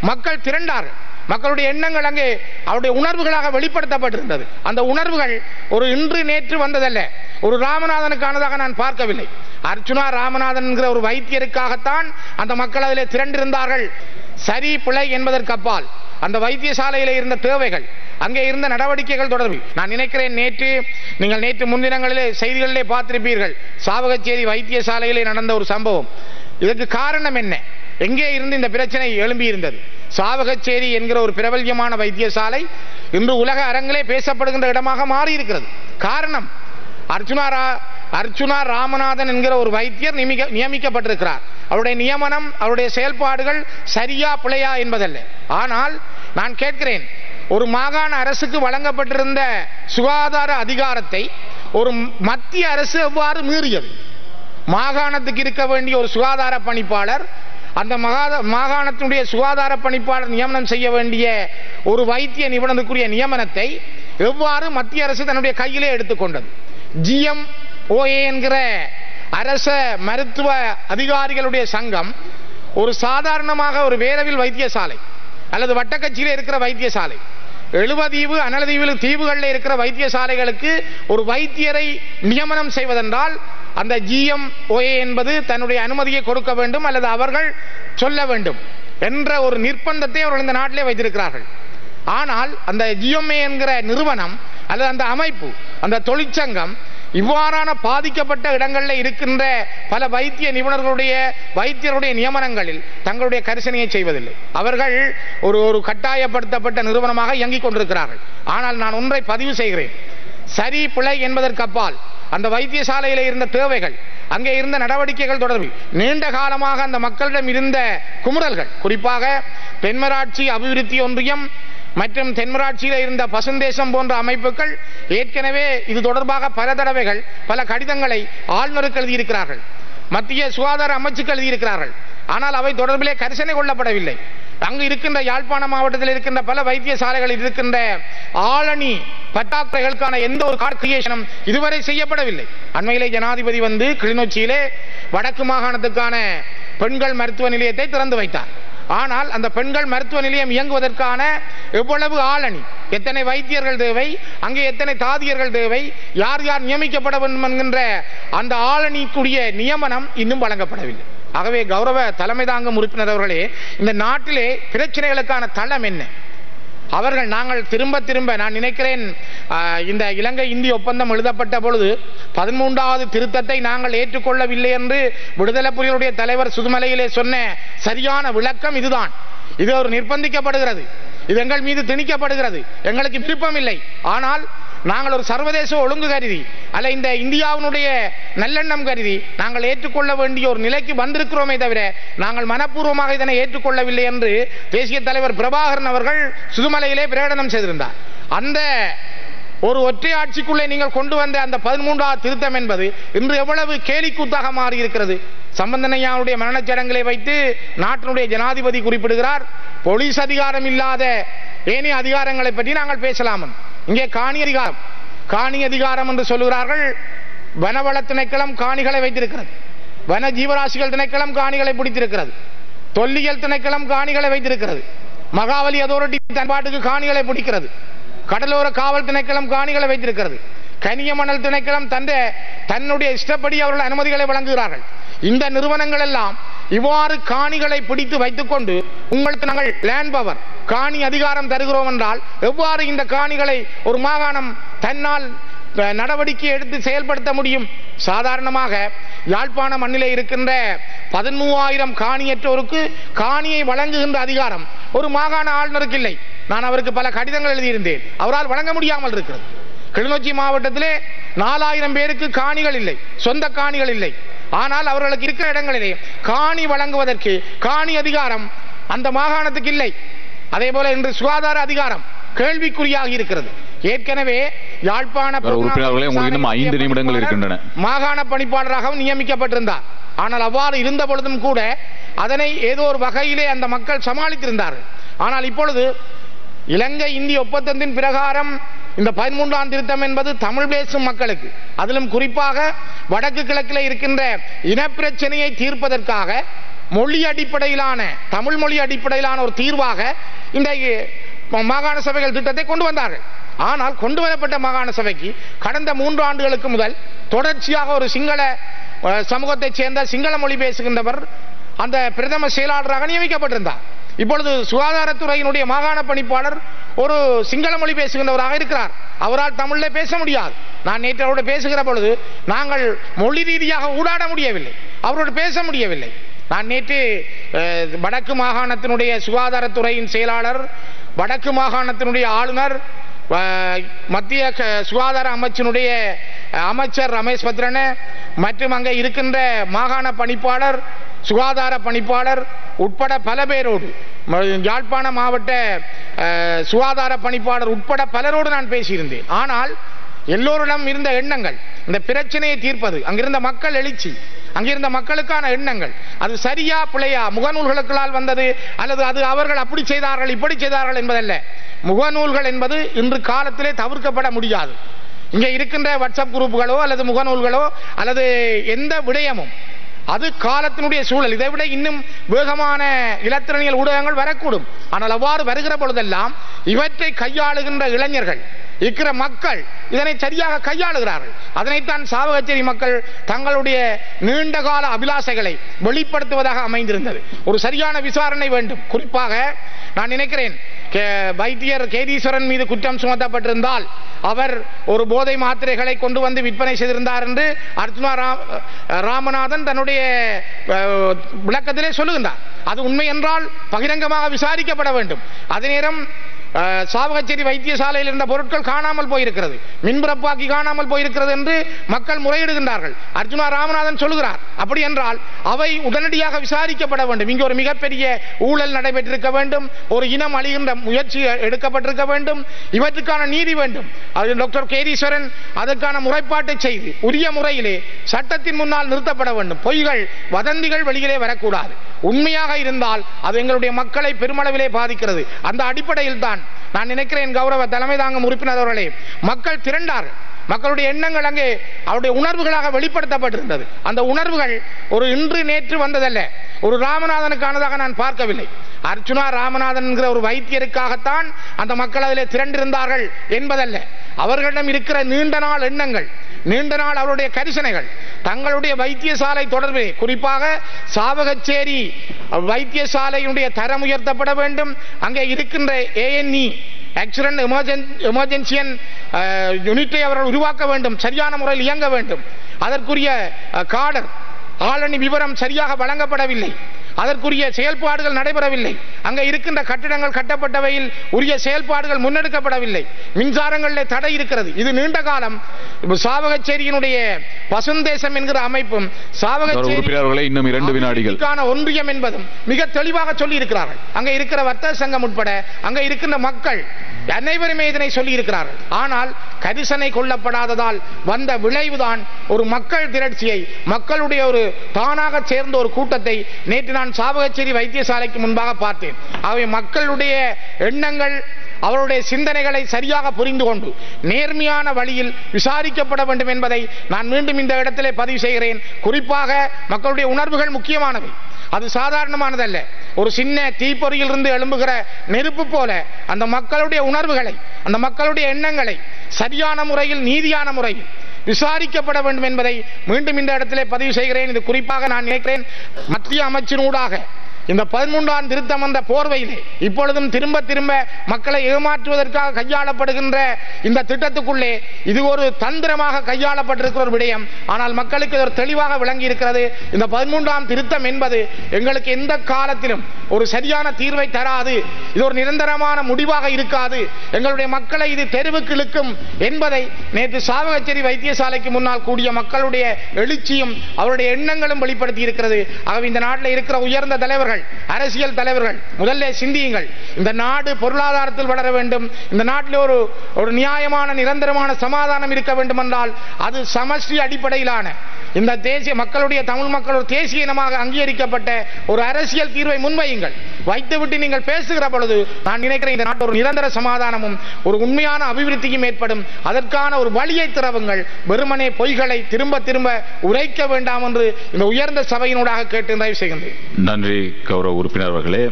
மக்கள் திரண்டார்கள். மக்களுடைய எண்ணங்கள் அங்கே அவருடைய உணர்வுகளாக வெளிப்படுத்தப்பட்டிருந்தது. அந்த உணர்வுகள் ஒரு இன்று நேற்று வந்ததல்ல. ஒரு ராமநாதனுக்கானதாக நான் பார்க்கவில்லை. அர்ச்சுனா ராமநாதன் என்கிற ஒரு வைத்தியருக்காகத்தான் அந்த மக்கள் அதில் திரண்டிருந்தார்கள். சரி பிழை என்பதற்கு அப்பால். அந்த வைத்தியசாலையில் இருந்த தேவைகள் அங்கே இருந்த நடவடிக்கைகள் தொடர்பில். நான் நினைக்கிறேன் நேற்று நீங்கள் நேற்று முன்தினங்களிலே செய்திகளிலே பார்த்திருப்பீர்கள். சாவகச்சேரி வைத்தியசாலையிலே நடந்த ஒரு சம்பவம். இதற்கு காரணம் என்ன? எங்கே இருந்து இந்த பிரச்சனை எழும்பி இருந்தது? சாவகச்சேரி என்கிற ஒரு பிரபல்யமான வைத்தியசாலை இன்று உலக அரங்கிலே பேசப்படுகின்ற இடமாக மாறி இருக்கிறது காரணம் அர்ச்சுனா ரா- அர்ச்சுனா ராமநாதன் என்கிற ஒரு வைத்தியர் நியமிக்க- நியமிக்கப்பட்டிருக்கிறார். அவருடைய நியமனம் அவருடைய செயல்பாடுகள் சரியா பிழையா என்பதல்ல. ஆனால் நான் கேட்கிறேன் ஒரு மாகாண அரசுக்கு வழங்கப்பட்டிருந்த சுகாதார அதிகாரத்தை ஒரு மத்திய அரசு எவ்வாறு மீறியது? மாகாணத்துக்கு இருக்க வேண்டிய ஒரு சுகாதார பணிப்பாளர் அந்த மகாத மாகாணத்தினுடைய சுகாதார பணிப்பாளர் நியமனம் செய்ய வேண்டிய ஒரு வைத்திய நிபுணருக்குரிய நியமனத்தை எவ்வாறு மத்திய அரசு தன்னுடைய கையிலே எடுத்துக்கொண்டது? ஜிஎம் ஓஏ என்கிற அரச மருத்துவ அதிகாரிகளுடைய சங்கம் ஒரு சாதாரணமாக ஒரு வேரவில் வைத்தியசாலை அல்லது வட்டக்கட்சியில் இருக்கிற வைத்தியசாலை எழுவதீவு அனலதீவில் தீவுகளில் இருக்கிற வைத்தியசாலைகளுக்கு ஒரு வைத்தியரை நியமனம் செய்வதென்றால் அந்த ஜிஎம் ஓஏ என்பது தன்னுடைய அனுமதியை கொடுக்க வேண்டும் அல்லது அவர்கள் சொல்ல வேண்டும் என்ற ஒரு நிர்பந்தத்தை அவர்கள் இந்த நாட்டிலே வைத்திருக்கிறார்கள். ஆனால் அந்த ஜிஎம்ஏ என்கிற நிறுவனம் அல்லது அந்த அமைப்பு அந்த தொழிற்சங்கம் இவ்வாறான பாதிக்கப்பட்ட இடங்களில் இருக்கின்ற பல வைத்திய நிபுணர்களுடைய வைத்தியருடைய நியமனங்களில் தங்களுடைய கரிசனையை செய்வதில்லை. அவர்கள் ஒரு ஒரு கட்டாயப்படுத்தப்பட்ட நிறுவனமாக இயங்கிக் கொண்டிருக்கிறார்கள். ஆனால் நான் ஒன்றை பதிவு செய்கிறேன். சரி பிழை என்பதற்கு அப்பால் அந்த வைத்தியசாலையில் இருந்த தேவைகள் அங்கே இருந்த நடவடிக்கைகள் தொடர்பில் நீண்ட காலமாக அந்த மக்களிடம் இருந்த குமுறல்கள் குறிப்பாக தென்மராட்சி அபிவிருத்தி ஒன்றியம் மற்றும் தென்மராட்சியில் இருந்த பசுந்தேசம் போன்ற அமைப்புகள் ஏற்கனவே இது தொடர்பாக பல தடவைகள் பல கடிதங்களை ஆளுநருக்கு எழுதியிருக்கிறார்கள். மத்திய சுகாதார அமைச்சுக்கு எழுதியிருக்கிறார்கள். ஆனால் அவை தொடர்பிலே கரிசனை கொள்ளப்படவில்லை. அங்கு இருக்கின்ற யாழ்ப்பாண மாவட்டத்தில் இருக்கின்ற பல வைத்தியசாலைகளில் இருக்கின்ற ஆளணி பட்டாக்குறைகளுக்கான எந்த ஒரு கார்கிரியேஷனும் இதுவரை செய்யப்படவில்லை. அண்மையிலே ஜனாதிபதி வந்து கிளிநொச்சியிலே வடக்கு மாகாணத்துக்கான பெண்கள் மருத்துவ நிலையத்தை திறந்து வைத்தார். ஆனால் அந்த பெண்கள் மருத்துவ நிலையம் இயங்குவதற்கான எவ்வளவு ஆளணி எத்தனை வைத்தியர்கள் தேவை அங்கே எத்தனை தாதியர்கள் தேவை யார் யார் நியமிக்கப்பட வேண்டும் என்கின்ற அந்த ஆளணிக்குரிய நியமனம் இன்னும் வழங்கப்படவில்லை. ஆகவே கௌரவ தலைமை தாங்கும் உறுப்பினர் அவர்களே இந்த நாட்டிலே பிரச்சனைகளுக்கான தளம் என்ன? அவர்கள் நாங்கள் திரும்ப திரும்ப நான் நினைக்கிறேன் இந்த இலங்கை இந்திய ஒப்பந்தம் எழுதப்பட்ட பொழுது பதிமூன்றாவது திருத்தத்தை நாங்கள் ஏற்றுக்கொள்ளவில்லை என்று விடுதலை புலிகளுடைய தலைவர் சுதுமலையிலே சொன்ன சரியான விளக்கம் இதுதான். இது ஒரு நிர்பந்திக்கப்படுகிறது. இது எங்கள் மீது திணிக்கப்படுகிறது. எங்களுக்கு விருப்பம் இல்லை ஆனால் நாங்கள் ஒரு சர்வதேச ஒழுங்கு கருதி அல்ல இந்த இந்தியாவினுடைய நல்லெண்ணம் கருதி நாங்கள் ஏற்றுக்கொள்ள வேண்டிய ஒரு நிலைக்கு வந்திருக்கிறோமே தவிர நாங்கள் மனப்பூர்வமாக இதனை ஏற்றுக்கொள்ளவில்லை என்று தேசிய தலைவர் பிரபாகரன் அவர்கள் சுதுமலையிலே பிரகடனம் செய்திருந்தார். அந்த ஒரு ஒற்றை ஆட்சிக்குள்ளே நீங்கள் கொண்டு வந்த அந்த பதிமூன்றாவது திருத்தம் என்பது இன்று எவ்வளவு கேலிக்கூத்தாக மாறியிருக்கிறது. சம்பந்தனையாவுடைய மரணச்சடங்களை வைத்து நாட்டினுடைய ஜனாதிபதி குறிப்பிடுகிறார் போலீஸ் அதிகாரம் இல்லாத ஏனைய அதிகாரங்களை பற்றி நாங்கள் பேசலாமன் இங்கே காணி அதிகாரம். காணி அதிகாரம் என்று சொல்லுகிறார்கள். வனவள திணைக்களம் காணிகளை வைத்திருக்கிறது. வன ஜீவராசிகள் திணைக்களம் காணிகளை பிடித்திருக்கிறது. தொல்லியல் திணைக்களம் காணிகளை வைத்திருக்கிறது. மகாவலி அதோரிட்டி தன்பாட்டுக்கு காணிகளை பிடிக்கிறது. கடலோர காவல் திணைக்களம் காணிகளை வைத்திருக்கிறது. கனியமணல் திணைக்களம் தந்த தன்னுடைய இஷ்டப்படி அவர்கள் அனுமதிகளை வழங்குகிறார்கள். இந்த நிறுவனங்கள் எல்லாம் இவ்வாறு காணிகளை பிடித்து வைத்துக்கொண்டு உங்களுக்கு நாங்கள் லேண்ட் பவர் காணி அதிகாரம் தருகிறோம் என்றால் எவ்வாறு இந்த காணிகளை ஒரு மாகாணம் தன்னால் நடவடிக்கை எடுத்து செயல்படுத்த முடியும்? சாதாரணமாக யாழ்ப்பாண மண்ணிலே இருக்கின்ற பதிமூவாயிரம் காணியற்றோருக்கு காணியை வழங்குகின்ற அதிகாரம் ஒரு மாகாண ஆளுநருக்கு இல்லை. நான் அவருக்கு பல கடிதங்கள் எழுதியிருந்தேன். அவரால் வழங்க முடியாமல் இருக்கிறது. கிளிநொச்சி மாவட்டத்திலே நாலாயிரம் பேருக்கு காணிகள் இல்லை. சொந்த காணிகள் இல்லை. ஆனால் அவர்களுக்கு இருக்கிற இடங்களிலே காணி வழங்குவதற்கு காணி அதிகாரம் அந்த மாகாணத்துக்கு இல்லை. அதே போல இன்று சுகாதார அதிகாரம் கேள்விக்குறியாகி இருக்கிறது. ஏற்கனவே யாழ்ப்பாண ஐந்து நிமிடங்கள் இருக்கின்றன. மாகாண பணிப்பாளராகவும் நியமிக்கப்பட்டிருந்தார். ஆனால் அவ்வாறு இருந்த பொழுதும் கூட அதனை ஏதோ ஒரு வகையிலே அந்த மக்கள் சமாளித்திருந்தார்கள். ஆனால் இப்பொழுது இலங்கை இந்திய ஒப்பந்தத்தின் பிரகாரம் இந்த பதிமூன்றாம் திருத்தம் என்பது தமிழ் பேசும் மக்களுக்கு. அதிலும் குறிப்பாக வடக்கு கிழக்கில் இருக்கின்ற இனப்பிரச்சனையை தீர்ப்பதற்காக மொழி அடிப்படையிலான தமிழ் மொழி அடிப்படையிலான ஒரு தீர்வாக இந்த மாகாண சபைகள் திட்டத்தை கொண்டு வந்தார்கள். ஆனால் கொண்டு வரப்பட்ட மாகாண சபைக்கு கடந்த மூன்று ஆண்டுகளுக்கு முதல் தொடர்ச்சியாக ஒரு சிங்கள சமூகத்தைச் சேர்ந்த சிங்கள மொழி பேசுகின்றவர் அந்த பிரதம செயலாளராக நியமிக்கப்பட்டிருந்தார். இப்பொழுது சுகாதாரத்துறையினுடைய மாகாண பணிப்பாளர் ஒரு சிங்கள மொழி பேசுகின்றவராக இருக்கிறார். அவரால் தமிழில் பேச முடியாது. நான் நேற்று அவரோடு பேசுகிற பொழுது நாங்கள் மொழி ரீதியாக ஊடாட முடியவில்லை. அவரோடு பேச முடியவில்லை. நான் நேற்று வடக்கு மாகாணத்தினுடைய சுகாதாரத்துறையின் செயலாளர் வடக்கு மாகாணத்தினுடைய ஆளுநர் மத்திய சுகாதார அமைச்சினுடைய அமைச்சர் ரமேஷ் பத்ரன் மற்றும் அங்கே இருக்கின்ற மாகாண பணிப்பாளர் சுகாதார பணிப்பாளர் உட்பட பல பேரோடு யாழ்ப்பாண மாவட்ட சுகாதார பணிப்பாளர் உட்பட பலரோடு நான் பேசியிருந்தேன். ஆனால் எல்லோரிடம் இருந்த எண்ணங்கள் இந்த பிரச்சனையை தீர்ப்பது அங்கிருந்த மக்கள் எழுச்சி அங்கிருந்த மக்களுக்கான எண்ணங்கள் அது சரியா பிழையா முகநூல்களுக்களால் வந்தது அல்லது அது அவர்கள் அப்படி செய்தார்கள் இப்படி செய்தார்கள் என்பதல்ல. முகநூல்கள் என்பது இன்று காலத்திலே தவிர்க்கப்பட முடியாது. இங்கே இருக்கின்ற வாட்ஸ்அப் குரூப்புகளோ அல்லது முகநூல்களோ அல்லது எந்த விடயமும் அது காலத்தினுடைய சூழல். இதை விட இன்னும் வேகமான இலத்திரனியல் ஊடகங்கள் வரக்கூடும். ஆனால் அவ்வாறு வருகிற பொழுதெல்லாம் இவற்றை கையாளுகின்ற இளைஞர்கள் இருக்கிற மக்கள் இதனை சரியாக கையாளுகிறார்கள். அதனைத்தான் சாவகச்சேரி மக்கள் தங்களுடைய நீண்டகால அபிலாசைகளை வெளிப்படுத்துவதாக அமைந்திருந்தது. ஒரு சரியான விசாரணை வேண்டும். குறிப்பாக நான் நினைக்கிறேன் கே- வைத்தியர் கேதீஸ்வரன் மீது குற்றம் சுமத்தப்பட்டிருந்தால் அவர் ஒரு போதை மாத்திரைகளை கொண்டு வந்து விற்பனை செய்திருந்தார் என்று அர்ஜுனா ராமநாதன் தன்னுடைய விளக்கத்திலே சொல்லுகின்றார். அது உண்மை என்றால் பகிரங்கமாக விசாரிக்கப்பட வேண்டும். அதே நேரம் சாவகச்சேரி வைத்தியசாலையில் இருந்த பொருட்கள் காணாமல் போயிருக்கிறது. மின்பிறப்பாக்கி காணாமல் போயிருக்கிறது என்று மக்கள் முறையிடுகின்றார்கள். அர்ஜுனா ராமநாதன் சொல்லுகிறார். அப்படி என்றால் அவை உடனடியாக விசாரிக்கப்பட வேண்டும். இங்கு ஒரு மிகப்பெரிய ஊழல் நடைபெற்றிருக்க வேண்டும். ஒரு இனம் அழிகின்ற முயற்சி எடுக்கப்பட்டிருக்க வேண்டும். இவற்றுக்கான நீதி வேண்டும். அது டாக்டர் கேரீஸ்வரன் அதற்கான முறைப்பாட்டை செய்து உரிய முறையிலே சட்டத்தின் முன்னால் நிறுத்தப்பட வேண்டும். பொய்கள் வதந்திகள் வெளியிலே வரக்கூடாது. உண்மையாக இருந்தால் அது எங்களுடைய மக்களை பெருமளவிலே பாதிக்கிறது. அந்த அடிப்படையில் தான் நான் நினைக்கிறேன் கௌரவ தலைமை தாங்கும் உறுப்பினர் அவர்களே மக்கள் திரண்டார்கள். மக்களுடைய எண்ணங்கள் அங்கே அவருடைய உணர்வுகளாக வெளிப்படுத்தப்பட்டிருந்தது. அந்த உணர்வுகள் ஒரு இன்று நேற்று வந்ததல்ல ஒரு ராமநாதனுக்கானதாக நான் பார்க்கவில்லை. அர்ச்சுனா ராமநாதன் என்கிற ஒரு வைத்தியருக்காகத்தான் அந்த மக்கள் அதில் திரண்டிருந்தார்கள் என்பதல்ல. அவர்களிடம் இருக்கிற நீண்ட நாள் எண்ணங்கள் நீண்ட நாள் அவருடைய கரிசனைகள் தங்களுடைய வைத்தியசாலை தொடர்பு. குறிப்பாக சாவகச்சேரி வைத்தியசாலையினுடைய தரம் உயர்த்தப்பட வேண்டும். அங்கே இருக்கின்ற ஏஎன்இ ஆக்சிடென்ட் எமர்ஜென்சியன் யூனிட்டை அவர்கள் உருவாக்க வேண்டும். சரியான முறையில் இயங்க வேண்டும். அதற்குரிய uh, காடர் ஆளணி விவரம் சரியாக வழங்கப்படவில்லை. அதற்குரிய செயல்பாடுகள் நடைபெறவில்லை. அங்கே இருக்கின்ற கட்டிடங்கள் கட்டப்பட்டவையில் உரிய செயல்பாடுகள் முன்னெடுக்கப்படவில்லை. மின்சாரங்களிலே தடை இருக்கிறது. இது நீண்ட காலம் சாவகச்சேரியினுடைய பசுந்தேசம் என்கிற அமைப்பும் சாவகச்சேரி இன்னும் இரண்டு வினாடிகள். ஒன்றியம் என்பதும் மிக தெளிவாக சொல்லி இருக்கிறார்கள் அங்க இருக்கிற வர்த்தக சங்கம் உட்பட அங்க இருக்கின்ற மக்கள் அனைவருமே இதனை சொல்லி இருக்கிறார்கள் ஆனால் கரிசனை கொல்லப்படாததால் வந்த விளைவுதான் ஒரு மக்கள் திரட்சியை மக்களுடைய ஒரு தானாக சேர்ந்த ஒரு கூட்டத்தை நேற்று நான் சாவகச்சேரி வைத்தியசாலைக்கு முன்பாக பார்த்தேன். அவை மக்களுடைய எண்ணங்கள் அவருடைய சிந்தனைகளை சரியாக புரிந்து கொண்டு நேர்மையான வழியில் விசாரிக்கப்பட வேண்டும் என்பதை நான் மீண்டும் இந்த இடத்திலே பதிவு செய்கிறேன். குறிப்பாக மக்களுடைய உணர்வுகள் முக்கியமானவை. அது சாதாரணமானதல்ல. ஒரு சின்ன தீப்பொறியில் இருந்து எழும்புகிற நெருப்பு போல அந்த மக்களுடைய உணர்வுகளை அந்த மக்களுடைய எண்ணங்களை சரியான முறையில் நீதியான முறையில் விசாரிக்கப்பட வேண்டும் என்பதை மீண்டும் இந்த இடத்திலே பதிவு செய்கிறேன். இது குறிப்பாக நான் நினைக்கிறேன் மத்திய அமைச்சினூடாக இந்த பதிமூன்றாம் திருத்தம் அந்த போர்வையிலே இப்பொழுதும் திரும்ப திரும்ப மக்களை ஏமாற்றுவதற்காக கையாளப்படுகின்ற இந்த திட்டத்துக்குள்ளே இது ஒரு தந்திரமாக கையாளப்பட்டிருக்கிற ஒரு விடயம். ஆனால் மக்களுக்கு இது ஒரு தெளிவாக விளங்கி இருக்கிறது இந்த பதிமூன்றாம் திருத்தம் என்பது எங்களுக்கு எந்த காலத்திலும் ஒரு சரியான தீர்வை தராது. இது ஒரு நிரந்தரமான முடிவாக இருக்காது. எங்களுடைய மக்களை இது தெருவுக்கு இழுக்கும் என்பதை நேற்று சாவகச்சேரி வைத்தியசாலைக்கு முன்னால் கூடிய மக்களுடைய எழுச்சியும் அவருடைய எண்ணங்களும் வெளிப்படுத்தி இருக்கிறது ஆகவே இந்த நாட்டில் இருக்கிற உயர்ந்த தலைவர்கள் தலைவர்கள் அரசியல் தலைவர்கள் முதல்ல சிந்தியுங்கள். இந்த நாடு பொருளாதாரத்தில் வளர வேண்டும். இந்த நாட்டில் ஒரு ஒரு நியாயமான நிரந்தரமான சமாதானம் இருக்க வேண்டும் என்றால் அது சமஷ்டி அடிப்படையிலான இந்த தேசிய மக்களுடைய தமிழ் மக்கள் ஒரு தேசிய இனமாக அங்கீகரிக்கப்பட்ட ஒரு அரசியல் தீர்வை முன்வையுங்கள். வைத்துவிட்டு நீங்கள் பேசுகிற பொழுது நான் நினைக்கிறேன் இந்த நாட்டு ஒரு நிரந்தர சமாதானமும் ஒரு உண்மையான அபிவிருத்தியும் ஏற்படும். அதற்கான ஒரு வழியை திறவுங்கள். வெறுமனே பொய்களை திரும்ப திரும்ப உரைக்க வேண்டாம் என்று இந்த உயர்ந்த சபையினூடாக கேட்டு தயவு செய்கின்றேன். நன்றி. கௌரவ உறுப்பினர் அவர்களே